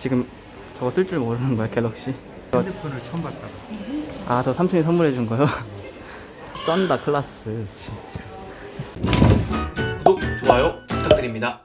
지금 저거 쓸 줄 모르는 거야 갤럭시. 핸드폰을 처음 봤다고. 아 저 삼촌이 선물해 준 거요? 쩐다 클라스. 구독 좋아요 부탁드립니다.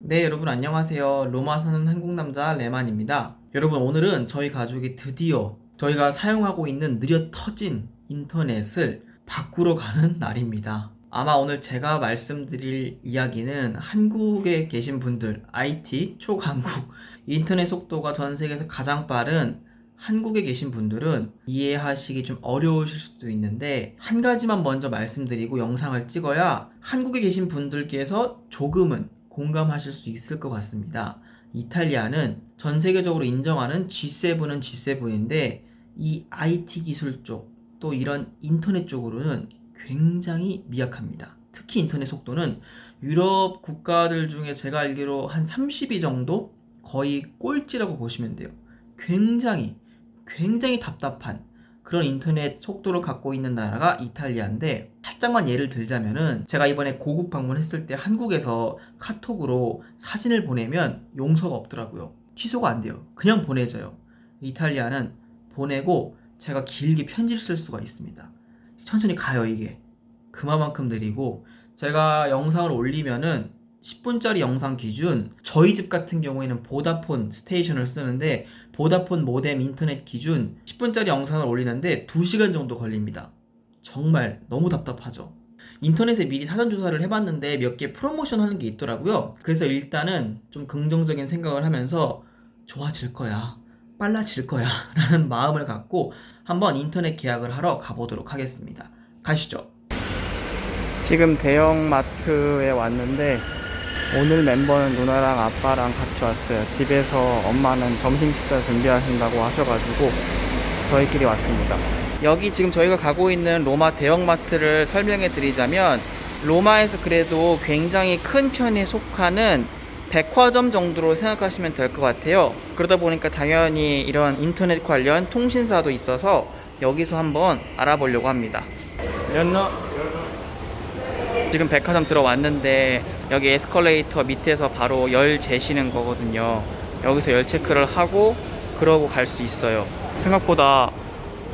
네 여러분 안녕하세요. 로마 사는 한국 남자 레만입니다. 여러분 오늘은 저희 가족이 드디어 저희가 사용하고 있는 느려 터진 인터넷을 바꾸러 가는 날입니다 아마 오늘 제가 말씀드릴 이야기는 한국에 계신 분들 IT 초강국 인터넷 속도가 전 세계에서 가장 빠른 한국에 계신 분들은 이해하시기 좀 어려우실 수도 있는데 한 가지만 먼저 말씀드리고 영상을 찍어야 한국에 계신 분들께서 조금은 공감하실 수 있을 것 같습니다. 이탈리아는 전 세계적으로 인정하는 G7은 G7인데 이 IT 기술 쪽 또 이런 인터넷 쪽으로는 굉장히 미약합니다. 특히 인터넷 속도는 유럽 국가들 중에 제가 알기로 한32 정도 거의 꼴찌라고 보시면 돼요. 굉장히 굉장히 답답한 그런 인터넷 속도를 갖고 있는 나라가 이탈리아인데 살짝만 예를 들자면은 제가 이번에 고국 방문했을 때 한국에서 카톡으로 사진을 보내면 용서가 없더라고요. 취소가 안 돼요. 그냥 보내져요. 이탈리아는 보내고 제가 길게 편지를 쓸 수가 있습니다. 천천히 가요 이게. 그만큼 느리고 제가 영상을 올리면은 10분짜리 영상 기준 저희 집 같은 경우에는 보다폰 스테이션을 쓰는데 보다폰 모뎀 인터넷 기준 10분짜리 영상을 올리는데 2시간 정도 걸립니다. 정말 너무 답답하죠. 인터넷에 미리 사전 조사를 해봤는데 몇 개 프로모션 하는 게 있더라고요. 그래서 일단은 좀 긍정적인 생각을 하면서 좋아질 거야. 빨라질 거야. 라는 마음을 갖고 한번 인터넷 계약을 하러 가보도록 하겠습니다. 가시죠. 지금 대형마트에 왔는데 오늘 멤버는 누나랑 아빠랑 같이 왔어요. 집에서 엄마는 점심 식사 준비하신다고 하셔가지고 저희끼리 왔습니다. 여기 지금 저희가 가고 있는 로마 대형마트를 설명해 드리자면 로마에서 그래도 굉장히 큰 편에 속하는 백화점 정도로 생각하시면 될 것 같아요. 그러다 보니까 당연히 이런 인터넷 관련 통신사도 있어서 여기서 한번 알아보려고 합니다. 지금 백화점 들어왔는데 여기 에스컬레이터 밑에서 바로 열 재시는 거거든요. 여기서 열 체크를 하고 그러고 갈 수 있어요. 생각보다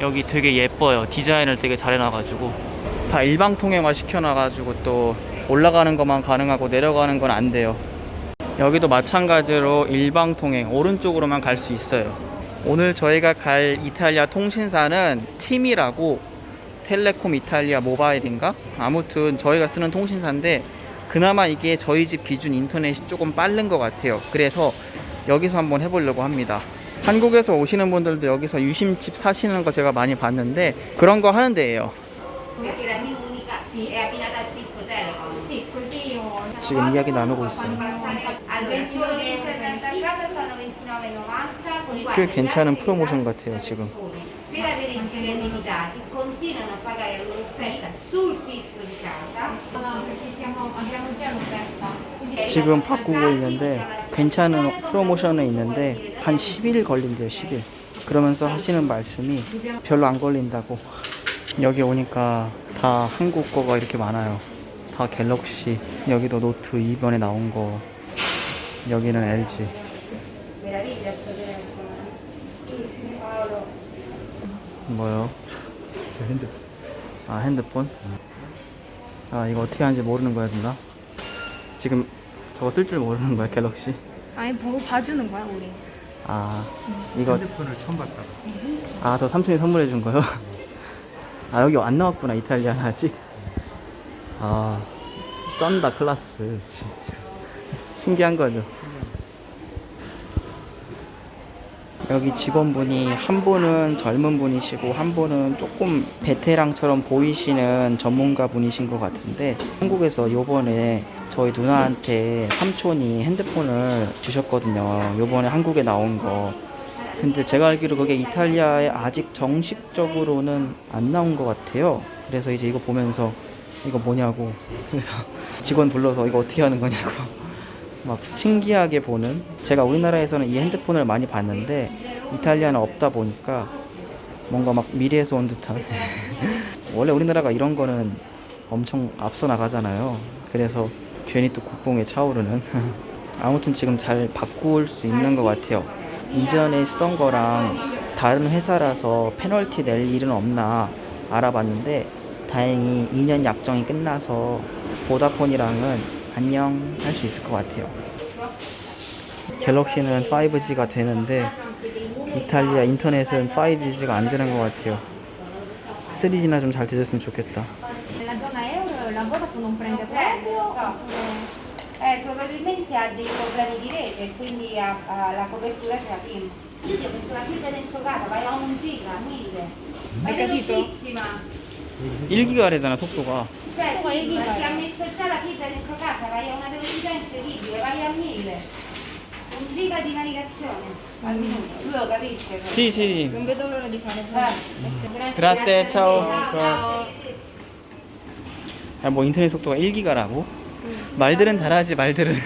여기 되게 예뻐요. 디자인을 되게 잘 해놔가지고 다 일방 통행화 시켜놔가지고 또 올라가는 것만 가능하고 내려가는 건 안 돼요. 여기도 마찬가지로 일방 통행 오른쪽으로만 갈 수 있어요. 오늘 저희가 갈 이탈리아 통신사는 팀이라고 텔레콤 이탈리아 모바일인가? 아무튼 저희가 쓰는 통신사인데 그나마 이게 저희 집 기준 인터넷이 조금 빠른 것 같아요. 그래서 여기서 한번 해보려고 합니다. 한국에서 오시는 분들도 여기서 유심칩 사시는 거 제가 많이 봤는데 그런 거 하는 데예요. 지금 이야기 나누고 있어요. Passare- Allora, solo internet a casa sono 29,90 con 꽤 괜찮은 프로모션 같아요, 지금. Ah, 지금 바꾸고 있는데 괜찮은 프로모션은 있는데 한 10일 걸린대요 10일 그러면서 하시는 말씀이 별로 안 걸린다고 여기 오니까 다 한국 거가 이렇게 많아요 다 갤럭시 여기도 노트 이번에 나온 거 여기는 LG. 뭐요? 제 핸드폰. 아 핸드폰? 아 이거 어떻게 하는지 모르는 거야 누나? 지금 저거 쓸 줄 모르는 거야 갤럭시? 아니 보고 봐주는 거야 우리. 아 이거 핸드폰을 처음 봤다고. 아, 저 삼촌이 선물해 준 거요? 아, 여기 안 나왔구나, 이탈리안 아직. 아, 쩐다, 클라스. 신기한 거죠. 여기 직원분이 한 분은 젊은 분이시고 한 분은 조금 베테랑처럼 보이시는 전문가 분이신 것 같은데 한국에서 요번에 저희 누나한테 삼촌이 핸드폰을 주셨거든요. 요번에 한국에 나온 거. 근데 제가 알기로 그게 이탈리아에 아직 정식적으로는 안 나온 것 같아요. 그래서 이제 이거 보면서 이거 뭐냐고. 그래서 직원 불러서 이거 어떻게 하는 거냐고. 막 신기하게 보는. 제가 우리나라에서는 이 핸드폰을 많이 봤는데 이탈리아는 없다 보니까 뭔가 막 미래에서 온 듯한. 원래 우리나라가 이런 거는 엄청 앞서 나가잖아요. 그래서 괜히 또 국뽕에 차오르는. 아무튼 지금 잘 바꿀 수 있는 것 같아요. 이전에 쓰던 거랑 다른 회사라서 페널티 낼 일은 없나 알아봤는데 다행히 2년 약정이 끝나서 보다폰이랑은 안녕 할 수 있을 것 같아요. 갤럭시는 5G가 되는데 이탈리아 인터넷은 5G가 안 되는 것 같아요. 3G나 좀 잘 되줬으면 좋겠다. Nella zona euro la Vodafone non prende proprio. Eh, probabilmente ha dei problemi di rete, quindi ha, ha la copertura ce la prima. Io ti ho messo la fibra dentro casa, vai a un giga, mille. Ma Hai è capito? Velocissima. 1기가래잖아 속도가. Un giga di navigazione al minuto. Lo capisce. Sì, sì. Non vedo l'ora di fare Eh. Grazie, ciao. Ciao. 야, 뭐 인터넷 속도가 1기가라고? 말들은 잘하지 말들은.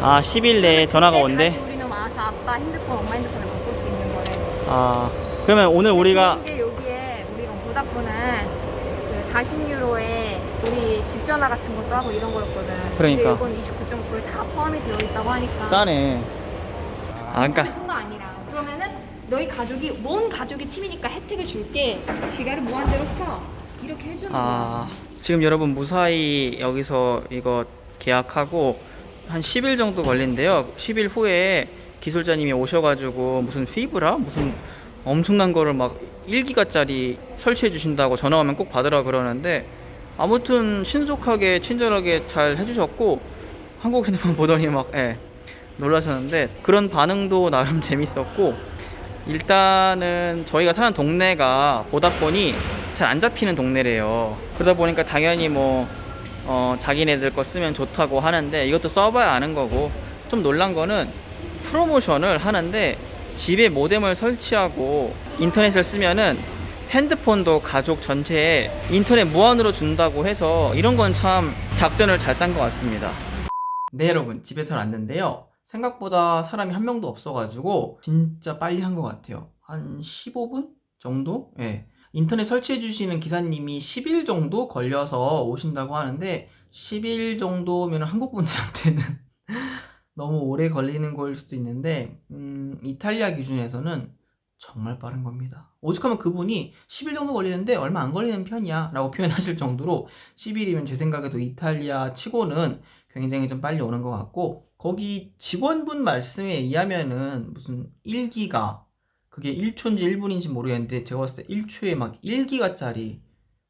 아 10일 내에 전화가 온대. 우리는 와서 아빠 핸드폰, 엄마 핸드폰을 바꿀 수 있는 거래. 아 그러면 오늘 우리가 보다폰은 그 40유로에 우리 집 전화 같은 것도 하고 이런 거였거든. 그러니까. 근데 이건 29.9에 다 포함이 되어 있다고 하니까. 싸네. 아 그러니까 뿐만 아니라 그러면은 너희 가족이 온 가족이 팀이니까 혜택을 줄게. 지가를 무한대로 써. 이렇게 해주는 아 거야. 지금 여러분 무사히 여기서 이거 계약하고 한 10일 정도 걸린대요. 10일 후에 기술자님이 오셔가지고 무슨 피브라 무슨 엄청난 거를 막 1기가짜리 설치해 주신다고 전화 오면 꼭 받으라 그러는데 아무튼 신속하게 친절하게 잘 해주셨고 한국 핸드폰 보더니 막 예, 놀라셨는데 그런 반응도 나름 재밌었고 일단은 저희가 사는 동네가 보다폰이 잘안 잡히는 동네래요. 그러다 보니까 당연히 뭐 어, 자기네들 거 쓰면 좋다고 하는데 이것도 써봐야 아는 거고 좀 놀란 거는 프로모션을 하는데 집에 모뎀을 설치하고 인터넷을 쓰면은 핸드폰도 가족 전체에 인터넷 무한으로 준다고 해서 이런 건 참 작전을 잘 짠 것 같습니다. 네 여러분 집에서 왔는데요. 생각보다 사람이 한 명도 없어가지고 진짜 빨리 한 것 같아요. 한 15분 정도? 예. 인터넷 설치해 주시는 기사님이 10일 정도 걸려서 오신다고 하는데 10일 정도면 한국 분들한테는 너무 오래 걸리는 걸 수도 있는데 음, 이탈리아 기준에서는 정말 빠른 겁니다. 오죽하면 그분이 10일 정도 걸리는데 얼마 안 걸리는 편이야 라고 표현하실 정도로 10일이면 제 생각에도 이탈리아 치고는 굉장히 좀 빨리 오는 것 같고 거기 직원분 말씀에 의하면은 무슨 1기가 그게 1초인지 1분인지 모르겠는데 제가 봤을 때 1초에 막 1기가짜리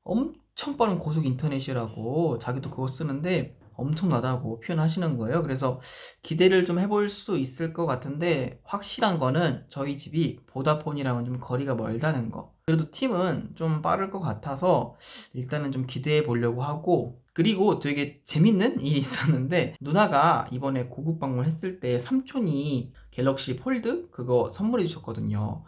엄청 빠른 고속 인터넷이라고 자기도 그거 쓰는데 엄청나다고 표현하시는 거예요. 그래서 기대를 좀 해볼 수 있을 것 같은데 확실한 거는 저희 집이 보다폰이랑은 좀 거리가 멀다는 거. 그래도 팀은 좀 빠를 것 같아서 일단은 좀 기대해 보려고 하고 그리고 되게 재밌는 일이 있었는데 누나가 이번에 고국 방문했을 때 삼촌이 갤럭시 폴드 그거 선물해 주셨거든요.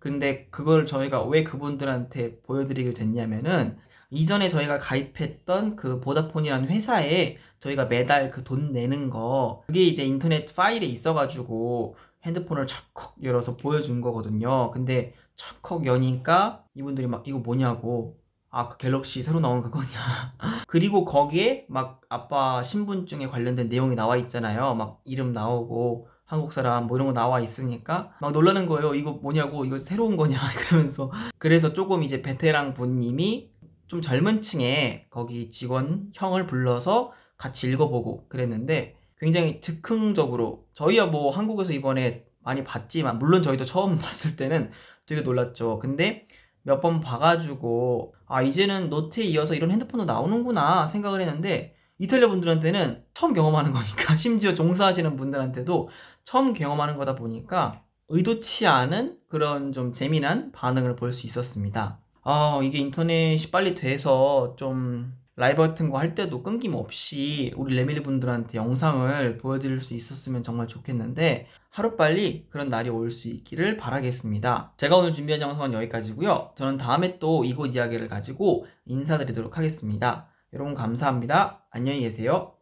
근데 그걸 저희가 왜 그분들한테 보여드리게 됐냐면은 이전에 저희가 가입했던 그 보다폰이라는 회사에 저희가 매달 그 돈 내는 거 그게 이제 인터넷 파일에 있어가지고 핸드폰을 척컥 열어서 보여준 거거든요. 근데 척컥 여니까 이분들이 막 이거 뭐냐고 아 그 갤럭시 새로 나온 그거냐 그리고 거기에 막 아빠 신분증에 관련된 내용이 나와 있잖아요. 막 이름 나오고 한국 사람 뭐 이런 거 나와 있으니까 막 놀라는 거예요. 이거 뭐냐고 이거 새로운 거냐 그러면서 그래서 조금 이제 베테랑 분님이 좀 젊은 층에 거기 직원 형을 불러서 같이 읽어보고 그랬는데 굉장히 즉흥적으로 저희야 뭐 한국에서 이번에 많이 봤지만 물론 저희도 처음 봤을 때는 되게 놀랐죠. 근데 몇 번 봐가지고 아 이제는 노트에 이어서 이런 핸드폰도 나오는구나 생각을 했는데 이탈리아 분들한테는 처음 경험하는 거니까 심지어 종사하시는 분들한테도 처음 경험하는 거다 보니까 의도치 않은 그런 좀 재미난 반응을 볼 수 있었습니다. 아 이게 인터넷이 빨리 돼서 좀 라이브 같은 거 할 때도 끊김없이 우리 레밀리 분들한테 영상을 보여드릴 수 있었으면 정말 좋겠는데 하루빨리 그런 날이 올 수 있기를 바라겠습니다. 제가 오늘 준비한 영상은 여기까지고요. 저는 다음에 또 이곳 이야기를 가지고 인사드리도록 하겠습니다. 여러분 감사합니다. 안녕히 계세요.